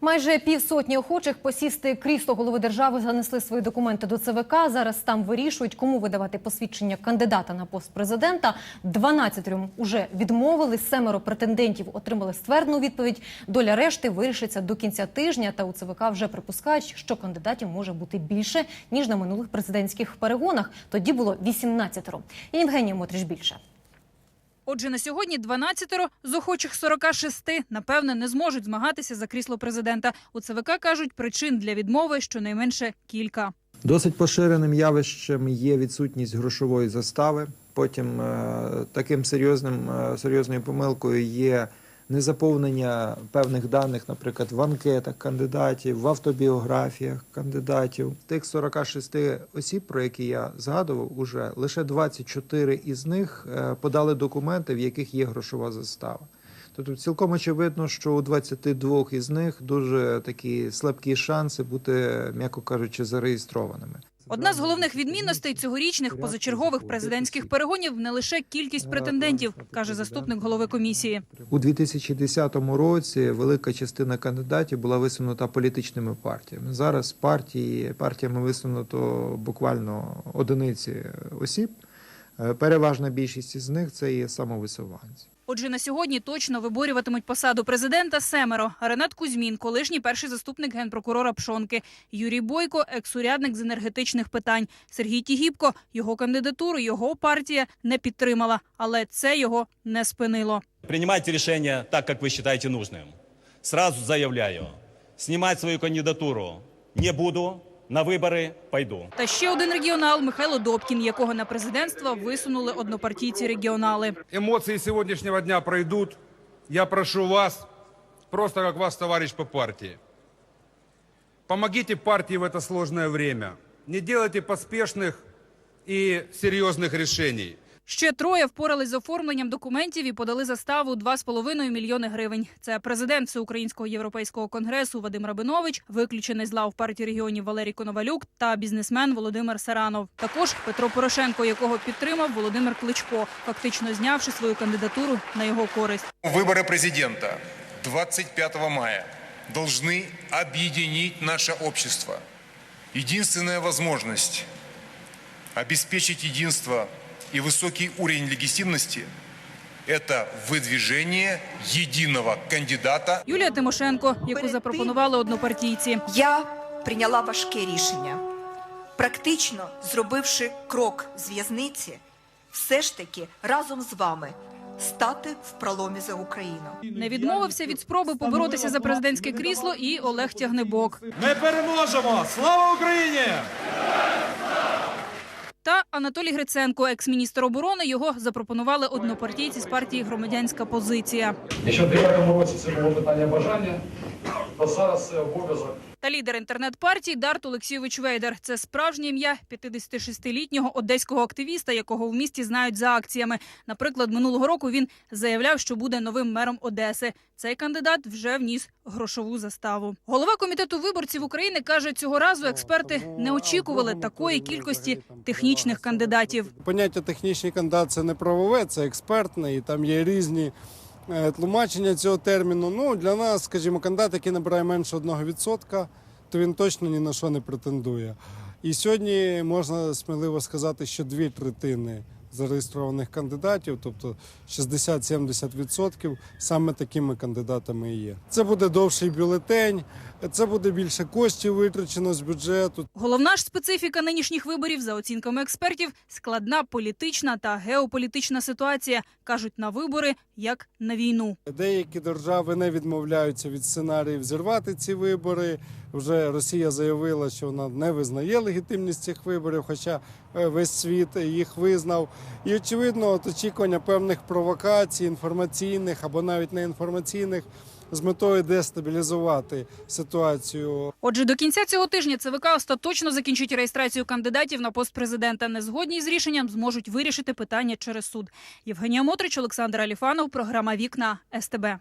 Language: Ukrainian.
Майже півсотні охочих посісти крісло голови держави занесли свої документи до ЦВК. Зараз там вирішують, кому видавати посвідчення кандидата на пост президента. 12 уже відмовили. Семеро претендентів отримали ствердну відповідь. Доля решти вирішиться до кінця тижня. Та у ЦВК вже припускають, що кандидатів може бути більше ніж на минулих президентських перегонах. Тоді було 18 І Євгенія Мотрич більше. Отже, на сьогодні 12 з охочих 46, напевне, не зможуть змагатися за крісло президента. У ЦВК кажуть, причин для відмови щонайменше кілька. Досить поширеним явищем є відсутність грошової застави. Потім е, таким серйозним е, серйозною помилкою є незаповнення певних даних, наприклад, в анкетах кандидатів, в автобіографіях кандидатів. Тих 46 осіб, про які я згадував, уже лише 24 із них е, подали документи, в яких є грошова застава. Тобто цілком очевидно, що у 22 із них дуже такі слабкі шанси бути, м'яко кажучи, зареєстрованими. Одна з головних відмінностей цьогорічних позачергових президентських перегонів не лише кількість претендентів, каже заступник голови комісії. У 2010 році велика частина кандидатів була висунута політичними партіями. Зараз партії партіями висунуто буквально одиниці осіб. Е, Переважна більшість із них це є самовисуванці. Отже, на сьогодні точно виборюватимуть посаду президента семеро. Ренат Кузьмін, колишній перший заступник генпрокурора Пшонки, Юрій Бойко, екс-урядник з енергетичних питань, Сергій Тігіпко. Його кандидатуру його партія не підтримала, але це його не спинило. Принимайте решение так, как вы считаете нужным. Сразу заявляю, снимать свою кандидатуру не буду, на выборы пойду. Та ще один регіонал Михайло Добкін, якого на президентство висунули однопартійці регіонали. Эмоции сегодняшнего дня пройдут. Я прошу вас, просто как вас, товарищ по партии, помогите партии в это сложное время. Не делайте поспешных и серьезных решений. Ще троє впорались з оформленням документів і подали заставу 2,5 мільйони гривень. Це президент Всеукраїнського європейського конгресу Вадим Рабинович, виключений з лав партії регіонів Валерій Коновалюк та бізнесмен Володимир Саранов. Також Петро Порошенко, якого підтримав Володимир Кличко, фактично знявши свою кандидатуру на його користь. Выборы президента 25 мая должны объединить наше общество. Единственная возможность обеспечить единство и высокий уровень легитимности – это выдвижение единого кандидата Юлія Тимошенко, яку запропонували однопартійці. Я прийняла важке рішення, практично зробивши крок з в'язниці, все ж таки разом з вами стати в проломі за Україну. Не відмовився від спроби поборотися за президентське крісло і Олег Тягнебок. Ми переможемо! Слава Україні! Та Анатолій Гриценко, екс-міністр оборони, його запропонували однопартійці з партії Громадянська позиція. Якщо в 9 році це було питання бажання, то зараз це обов'язок. Та лідер інтернет-партії Дарт Олексійович Вейдер. Це справжнє ім'я 56-літнього одеського активіста, якого в місті знають за акціями. Наприклад, минулого року він заявляв, що буде новим мером Одеси. Цей кандидат вже вніс грошову заставу. Голова комітету виборців України каже, цього разу експерти не очікували такої кількості технічних кандидатів. Поняття технічний кандидат це не правове, це експертне, і там є різні тлумачення цього терміну. Ну, для нас, скажімо, кандидат, який набирає менше 1%, то він точно ні на що не претендує. І сьогодні можна сміливо сказати, що дві третини зареєстрованих кандидатів, тобто 60-70%, саме такими кандидатами і є. Це буде довший бюлетень, це буде більше коштів витрачено з бюджету. Головна ж специфіка нинішніх виборів, за оцінками експертів, складна політична та геополітична ситуація. кажуть на вибори як на війну. Деякі держави не відмовляються від сценаріїв зірвати ці вибори. Вже Росія заявила, що вона не визнає легітимність цих виборів, хоча е, весь світ їх визнав. І очевидно, от очікування певних провокацій, інформаційних або навіть не інформаційних, з метою дестабілізувати ситуацію Отже, до кінця цього тижня ЦВК остаточно закінчить реєстрацію кандидатів на пост президента. Незгодні з рішенням зможуть вирішити питання через суд. Євгенія Мотрич, Олександр Аліфанов, програма Вікна СТБ.